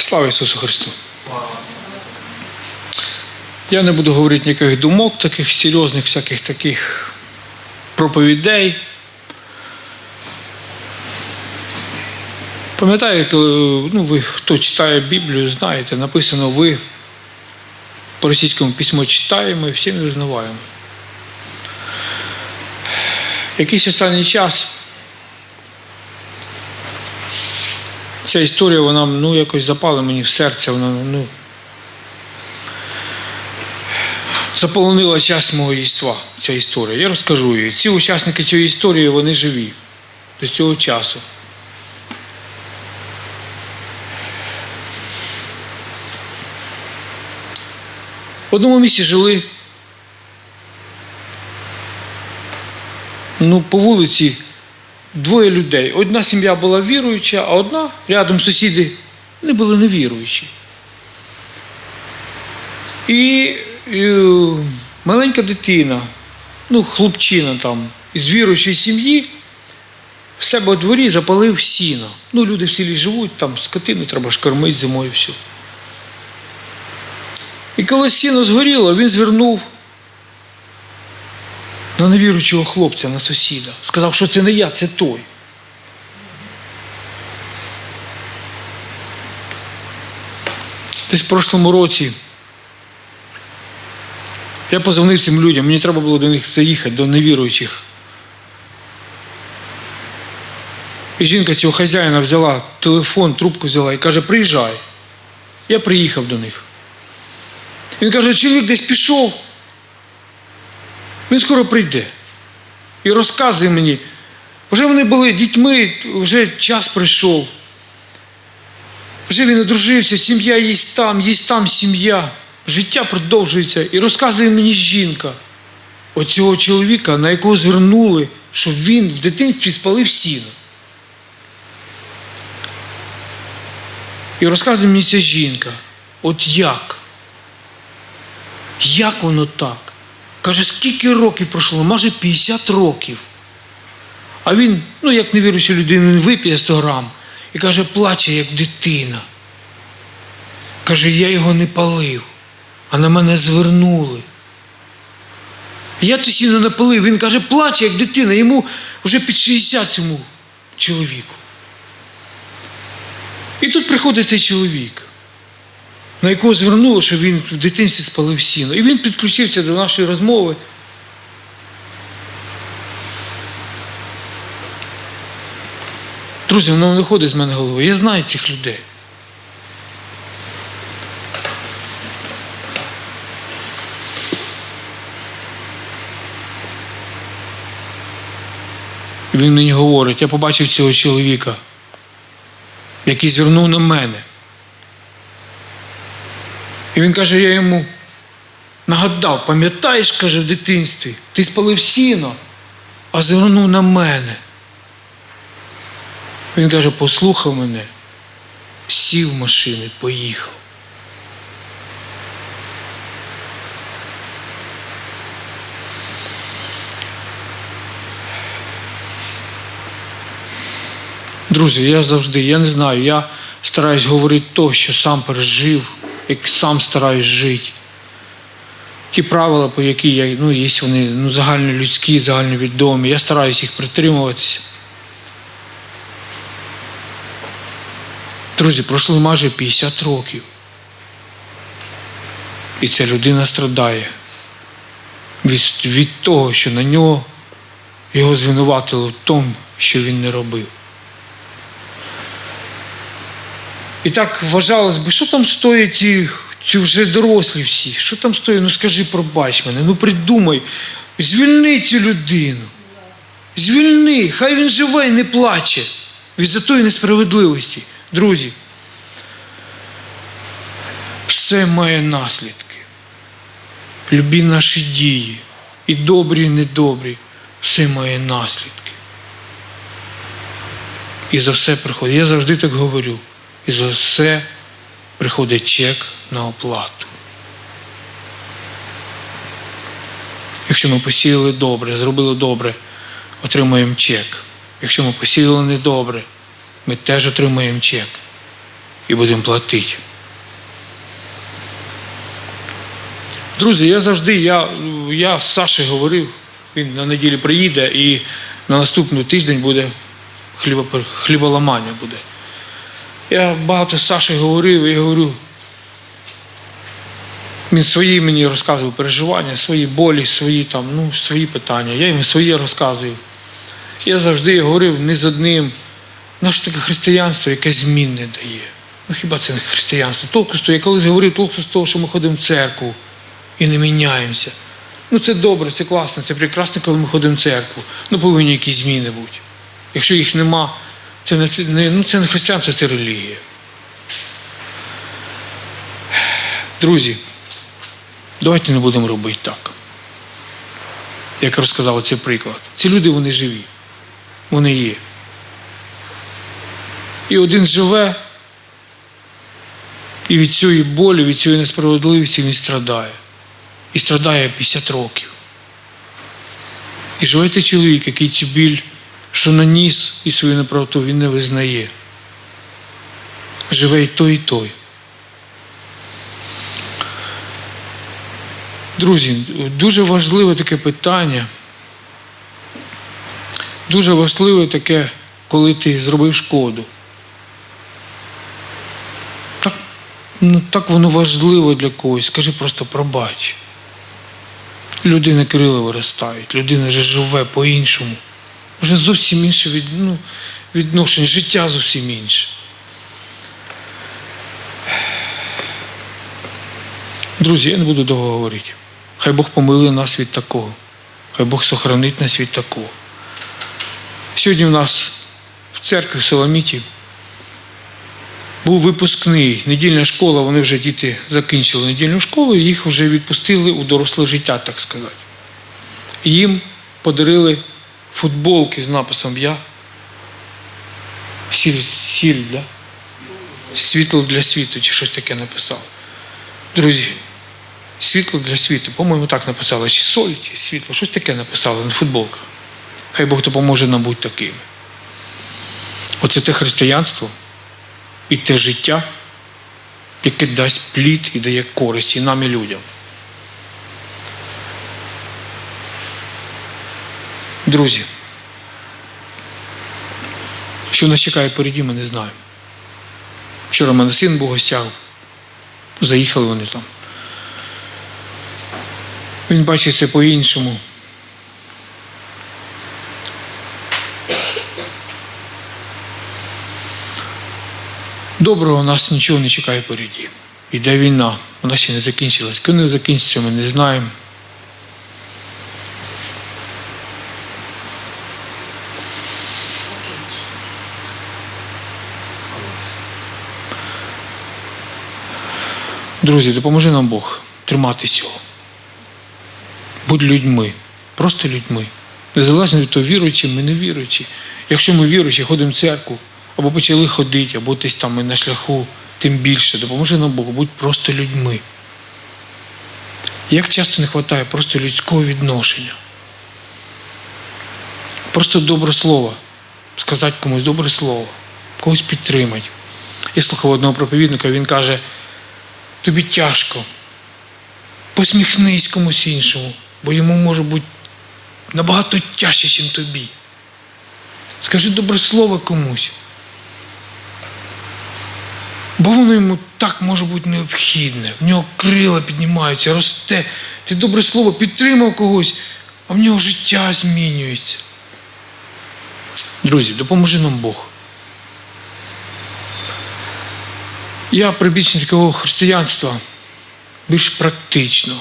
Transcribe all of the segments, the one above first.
Слава Ісусу Христу! Я не буду говорити ніяких думок, таких серйозних, всяких таких проповідей. Пам'ятаєте, ну, ви хто читає Біблію, знаєте, написано ви по російському письму читаємо і всі не визнаваємо. Якийсь останній час ця історія, вона ну, якось запала мені в серце, вона ну, заполонила час мого єства, ця історія. Я розкажу її. Ці учасники цієї історії, вони живі до цього часу. В одному місці жили. Ну, по вулиці двоє людей. Одна сім'я була віруюча, а одна рядом сусіди не були невіруючі. І, і маленька дитина, ну, хлопчина там, із віруючої сім'ї, в себе у дворі запалив сіно. Ну, люди в селі живуть, там скотину треба ж кормити зимою все. І коли сіно згоріло, він звернув на невіруючого хлопця, на сусіда. Сказав, що це не я, це той. Десь в прошлому році я позвонив цим людям, мені треба було до них заїхати, до невіруючих. І жінка цього хазяїна взяла телефон, трубку взяла і каже, приїжджай. Я приїхав до них. Він каже, чоловік десь пішов. Він скоро прийде. І розказує мені. Вже вони були дітьми, вже час прийшов. Вже він одружився, сім'я є там, є там сім'я. Життя продовжується. І розказує мені жінка оцього чоловіка, на якого звернули, що він в дитинстві спалив сіно. І розказує мені ця жінка, от як? Як воно так? Каже, скільки років пройшло? Майже 50 років. А він, ну як невіруюча людина, він вип'є 100 грам і каже, плаче, як дитина. Каже, я його не палив, а на мене звернули. Я то не палив, він каже, плаче, як дитина, йому вже під 60 цьому чоловіку. І тут приходить цей чоловік на якого звернуло, що він в дитинстві спалив сіно. І він підключився до нашої розмови. Друзі, воно не виходить з мене голови. Я знаю цих людей. Він мені говорить, я побачив цього чоловіка, який звернув на мене. І він каже, я йому нагадав, пам'ятаєш, каже, в дитинстві, ти спалив сіно, а звернув на мене. Він каже, послухав мене, сів в машину поїхав. Друзі, я завжди, я не знаю, я стараюсь говорити то, що сам пережив як сам стараюсь жити. Ті правила, по які я, ну, є вони ну, загальнолюдські, загальновідомі, я стараюсь їх притримуватися. Друзі, пройшло майже 50 років. І ця людина страдає від, від того, що на нього його звинуватили в тому, що він не робив. І так вважалось би, що там стоять ці, ці вже дорослі всі? Що там стоїть? Ну скажи, пробач мене, ну придумай, звільни цю людину. Звільни, хай він живе і не плаче від за тої несправедливості. Друзі, все має наслідки. Любі наші дії, і добрі, і недобрі, все має наслідки. І за все приходить. Я завжди так говорю. І за все приходить чек на оплату. Якщо ми посіяли добре, зробили добре, отримаємо чек. Якщо ми посіяли недобре, ми теж отримаємо чек. і будемо платити. Друзі, я завжди, я, я з Сашею говорив, він на неділі приїде і на наступний тиждень буде хліболамання буде. Я багато з Сашею говорив і говорю. Він свої мені розказував переживання, свої болі, свої там, ну, свої питання. Я йому свої розказую. Я завжди говорив не з одним. Що таке християнство, яке змін не дає. Ну хіба це не християнство? Толку з того, я колись говорив толку з того, що ми ходимо в церкву і не міняємося. Ну це добре, це класно, це прекрасно, коли ми ходимо в церкву. Ну повинні якісь зміни бути. Якщо їх нема, це не, ну, це не християнство, це релігія. Друзі, давайте не будемо робити так. Як розказав цей приклад. Ці люди вони живі. Вони є. І один живе, і від цієї болі, від цієї несправедливості він страдає. І страдає 50 років. І живе чоловік, який цю біль, що наніс і свою неправоту, він не визнає. Живе і той, і той. Друзі, дуже важливе таке питання. Дуже важливе таке, коли ти зробив шкоду. Так, ну, так воно важливо для когось. Скажи просто пробач. Людина крила виростають, людина вже живе по-іншому. Вже зовсім інше від, ну, відношення, життя зовсім інше. Друзі, я не буду довго говорити. Хай Бог помилує нас від такого. Хай Бог сохранить нас від такого. Сьогодні в нас в церкві в Соломіті був випускний, недільна школа, вони вже діти закінчили недільну школу, і їх вже відпустили у доросле життя, так сказати. Їм подарили футболки з написом Я. Сіль, сіль да? світло для світу, чи щось таке написав. Друзі, світло для світу, по-моєму, так написали, чи соль, чи світло, щось таке написали на футболках. Хай Бог допоможе нам бути такими. Оце те християнство і те життя, яке дасть плід і дає користь і нам, і людям. Друзі, що нас чекає переді, ми не знаємо. Вчора в мене син був в гостях, заїхали вони там. Він бачить це по-іншому. Доброго нас нічого не чекає переді. Іде війна, вона ще не закінчилась. Коли не закінчиться, ми не знаємо. Друзі, допоможи нам Бог триматися. Будь людьми, просто людьми. Незалежно від того, віруючі ми не віруючі. Якщо ми віруючі, ходимо в церкву, або почали ходити, або десь там ми на шляху, тим більше. Допоможи нам Бог, будь просто людьми. Як часто не вистачає просто людського відношення. Просто добре слово. Сказати комусь добре слово, когось підтримати. Я слухав одного проповідника, він каже, тобі тяжко. Посміхнись комусь іншому, бо йому може бути набагато тяжче, ніж тобі. Скажи добре слово комусь. Бо воно йому так може бути необхідне. В нього крила піднімаються, росте. Ти добре слово підтримав когось, а в нього життя змінюється. Друзі, допоможи нам Бог. Я прибічник такого християнства більш практичного.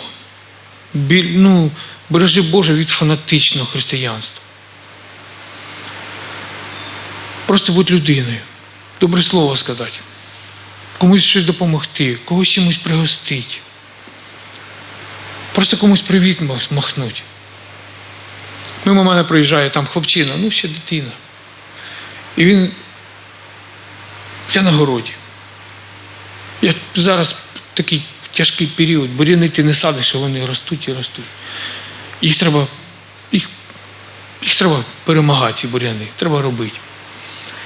Біль, ну, бережи Боже від фанатичного християнства. Просто будь людиною. Добре слово сказати. Комусь щось допомогти, когось чимось пригостити. Просто комусь привіт махнути. Мимо мене приїжджає там хлопчина, ну ще дитина. І він. Я на городі. Я зараз такий тяжкий період, буряни ти не садиш, а вони ростуть і ростуть. Їх треба, їх, їх треба перемагати, ці буряни, треба робити.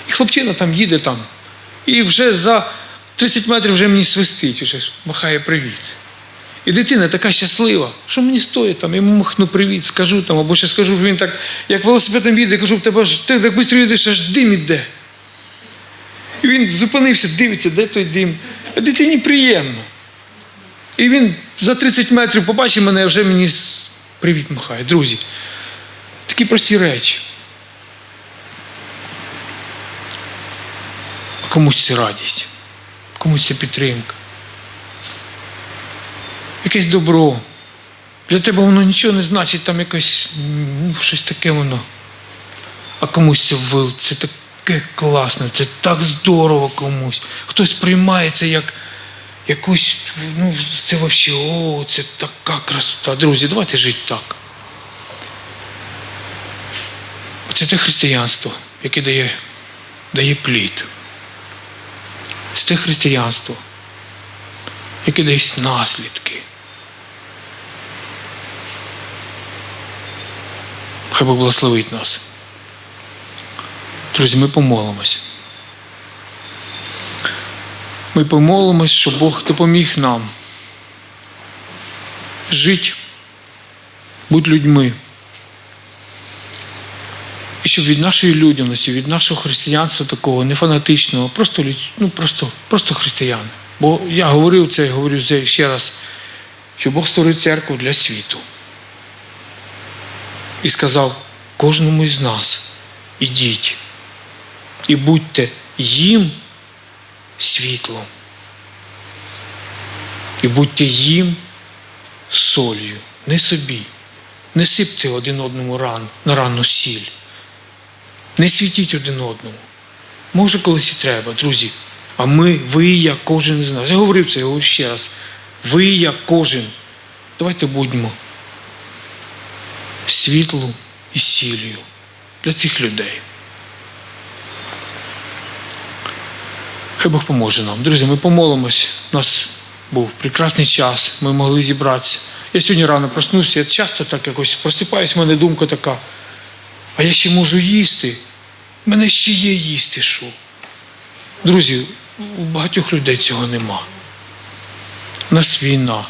І хлопчина там їде там. І вже за 30 метрів вже мені свистить, вже махає привіт. І дитина така щаслива, що мені стоїть там, йому махну привіт, скажу там, або ще скажу, він так, як велосипедом їде, кажу, тебе ж ти так швидко їдеш, аж дим іде. І він зупинився, дивиться, де той дим. Дитині приємно. І він за 30 метрів побачив мене, а вже мені привіт махає. Друзі, такі прості речі. Комусь це радість, комусь це підтримка. Якесь добро. Для тебе воно нічого не значить, там якось ну, щось таке воно. А комусь це це таке класне, це так здорово комусь. Хтось приймає це як якусь, ну, це взагалі, о, це така красота. Друзі, давайте жити так. Це те християнство, яке дає, дає плід. Це те християнство, яке дає наслідки. Хай Бог благословить нас. Друзі, ми помолимось. Ми помолимось, щоб Бог допоміг нам жити, бути людьми. І щоб від нашої людяності, від нашого християнства такого не фанатичного, просто, ну, просто, просто християни. Бо я говорив це, і говорю це ще раз, що Бог створив церкву для світу. І сказав кожному із нас, ідіть і будьте їм світлом. І будьте їм солью, не собі. Не сипте один одному ран, на рану сіль. Не світіть один одному. Може, колись і треба, друзі. А ми, ви я, кожен із нас. Я говорив це, я говорю ще раз. Ви я, кожен. Давайте будьмо світлом і сіллю для цих людей. Хай Бог поможе нам. Друзі, ми помолимось. У нас був прекрасний час, ми могли зібратися. Я сьогодні рано проснувся, я часто так якось просипаюсь, в мене думка така. А я ще можу їсти. В мене ще є їсти що. Друзі, у багатьох людей цього нема. У нас війна.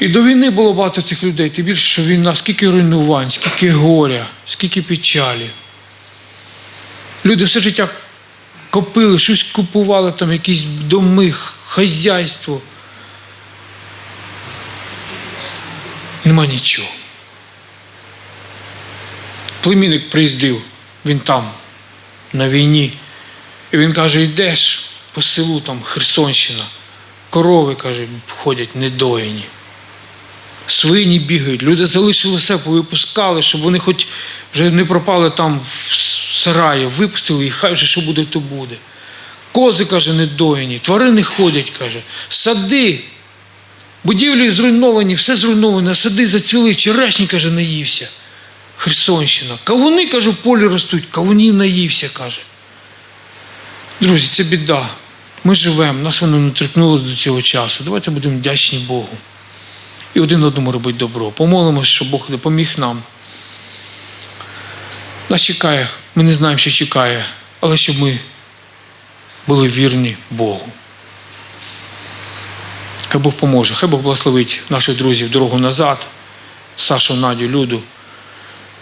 І до війни було багато цих людей, тим більше, що війна, скільки руйнувань, скільки горя, скільки печалі. Люди все життя копили, щось купували, там якісь доми, хазяйство. Нема нічого. Племінник приїздив, він там, на війні. І він каже, йдеш по селу, там Херсонщина, корови, каже, ходять недоїні. Свині бігають, люди залишили все, повипускали, щоб вони хоч вже не пропали там в сараї, випустили їх, хай вже що буде, то буде. Кози, каже, недоїні, тварини ходять, каже, сади, будівлі зруйновані, все зруйноване, сади зацвіли, черешні, каже, наївся. Херсонщина. Кавуни, каже, в полі ростуть, кавунів наївся, каже. Друзі, це біда. Ми живемо, нас воно не торкнулося до цього часу. Давайте будемо вдячні Богу. І один одному робити добро. Помолимось, щоб Бог допоміг нам. Нас чекає, ми не знаємо, що чекає, але щоб ми були вірні Богу. Хай Бог поможе, хай Бог благословить наших друзів дорогу назад, Сашу, Надю, Люду.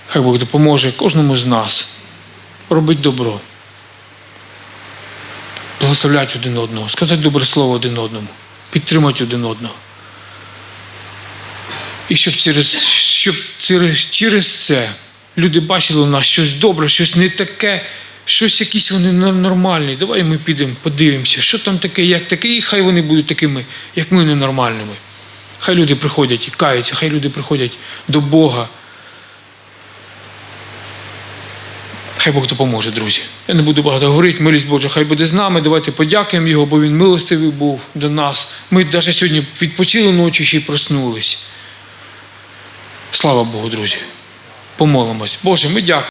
Хай Бог допоможе кожному з нас робити добро. Благословляти один одного, сказати добре слово один одному, підтримати один одного. І щоб через, щоб через, через це люди бачили в нас щось добре, щось не таке, щось якісь вони нормальні. Давай ми підемо, подивимося, що там таке, як таке, і хай вони будуть такими, як ми ненормальними. Хай люди приходять і каються, хай люди приходять до Бога. Хай Бог допоможе, друзі. Я не буду багато говорити, милість Божа, хай буде з нами. Давайте подякуємо Його, бо Він милостивий був до нас. Ми навіть сьогодні відпочили ночі ще й проснулись. Слава Богу, друзі. Помолимось. Боже, ми дякуємо.